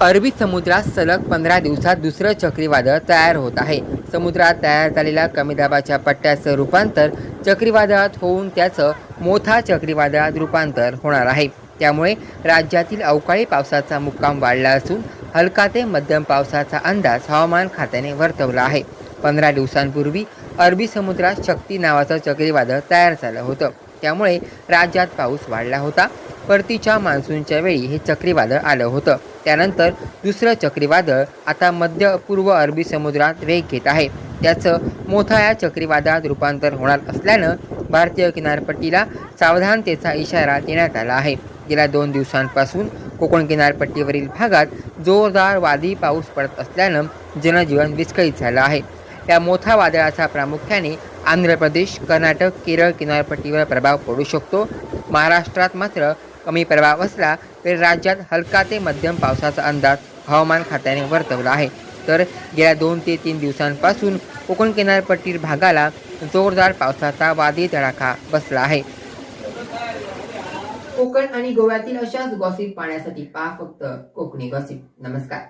अरबी समुद्रात सलग पंधरा दिवसात दुसरं चक्रीवादळ तयार होत आहे. समुद्रात तयार झालेल्या कमी दाबाच्या पट्ट्याचं रूपांतर चक्रीवादळात होऊन त्याचं मोठा चक्रीवादळात रूपांतर होणार आहे. त्यामुळे राज्यातील अवकाळी पावसाचा मुक्काम वाढला असून हलका ते मध्यम पावसाचा अंदाज हवामान खात्याने वर्तवला आहे. पंधरा दिवसांपूर्वी अरबी समुद्रात शक्ती नावाचं चक्रीवादळ तयार झालं होतं. त्यामुळे राज्यात पाऊस वाढला होता. परतीच्या मान्सूनच्या वेळी हे चक्रीवादळ आलं होतं. त्यानंतर दुसरं चक्रीवादळ आता मध्य पूर्व अरबी समुद्रात वेग घेत आहे. त्याचं मोठ्या चक्रीवादळात रूपांतर होणार असल्यानं भारतीय किनारपट्टीला सावधानतेचा इशारा देण्यात आला आहे. गेल्या दोन दिवसांपासून कोकण किनारपट्टीवरील भागात जोरदार वादळी पाऊस पडत असल्यानं जनजीवन विस्कळीत झालं आहे. या मोठ्या वादळाचा प्रामुख्याने आंध्र प्रदेश कर्नाटक केरळ किनारपट्टीवर प्रभाव पडू शकतो. महाराष्ट्रात मात्र कमी प्रभाव असला तरी राज्यात हलका ते मध्यम पावसाचा अंदाज हवामान खात्याने वर्तवला आहे. तर गेल्या दोन ते तीन दिवसांपासून कोकण किनारपट्टी भागाला जोरदार पावसाचा वादी तडाखा बसला आहे. कोकण आणि गोव्यातील अशाच गॉसिप पाहण्यासाठी पहा फक्त कोकणी गॉसिप नमस्कार.